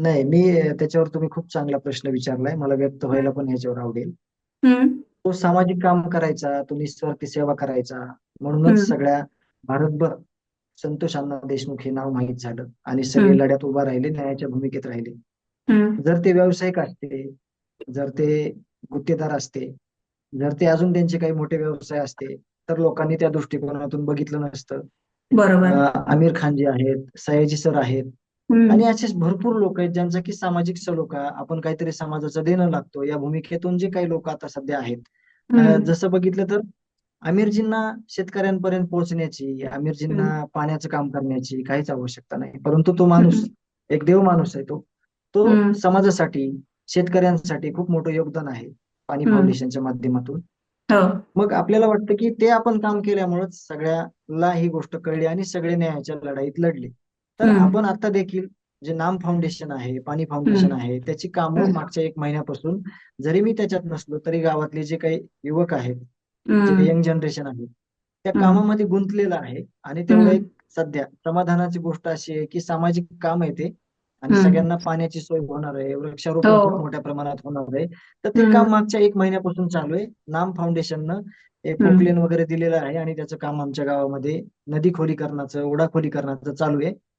नाही मी त्याच्यावर तुम्ही खूप चांगला प्रश्न विचारलाय. मला व्यक्त व्हायला पण ह्याच्यावर आवडेल. तो सामाजिक काम करायचा तो निस्वार्थी सेवा करायचा. म्हणूनच. सगळ्या भारतभर संतोष अण्णा देशमुख हे नाव माहीत झालं आणि सगळे. लढ्यात उभा राहिले न्यायाच्या भूमिकेत राहिले. जर ते व्यावसायिक असते जर ते गुत्तेदार असते जर ते अजून त्यांचे काही मोठे व्यवसाय असते तर लोकांनी त्या दृष्टिकोनातून बघितलं नसतं. बरोबर. आमिर खान जे आहेत सयाजी सर आहेत आणि असेच भरपूर लोक आहेत ज्यांचा की सामाजिक सलोखा आपण काहीतरी समाजाचं देणं लागतो. या भूमिकेतून जे काही लोक आता सध्या आहेत. जसं बघितलं तर आमिरजींना शेतकऱ्यांपर्यंत पोहोचण्याची आमिरजींना पाण्याचं काम करण्याची काहीच आवश्यकता नाही. परंतु तो माणूस एक देव माणूस आहे तो. तो. समाजासाठी शेतकऱ्यांसाठी खूप मोठं योगदान आहे पाणी. फाउंडेशनच्या माध्यमातून. हो. मग आपल्याला वाटतं की ते आपण काम केल्यामुळेच सगळ्याला ही गोष्ट कळली आणि सगळे न्यायाच्या लढाईत लढले. तर. आपण आता देखील जे नाम फाउंडेशन आहे पाणी फाउंडेशन. आहे त्याची कामं. मागच्या एक महिन्यापासून जरी मी त्याच्यात नसलो तरी गावातले जे काही युवक आहेत जे यंग जनरेशन आहे त्या. कामामध्ये गुंतलेलं आहे आणि तेवढं. एक सध्या समाधानाची गोष्ट अशी आहे की सामाजिक काम आहे ते आणि. सगळ्यांना पाण्याची सोय होणार आहे वृक्षारोपण हो. खूप मोठ्या प्रमाणात होणार आहे तर ते. काम मागच्या एक महिन्यापासून चालू आहे नाम फाउंडेशननं. पोकलेन वगैरे दिलेलं आहे आणि त्याचं काम आमच्या गावामध्ये नदी खोलीकरणाचं ओढा खोलीकरणाचं चालू आहे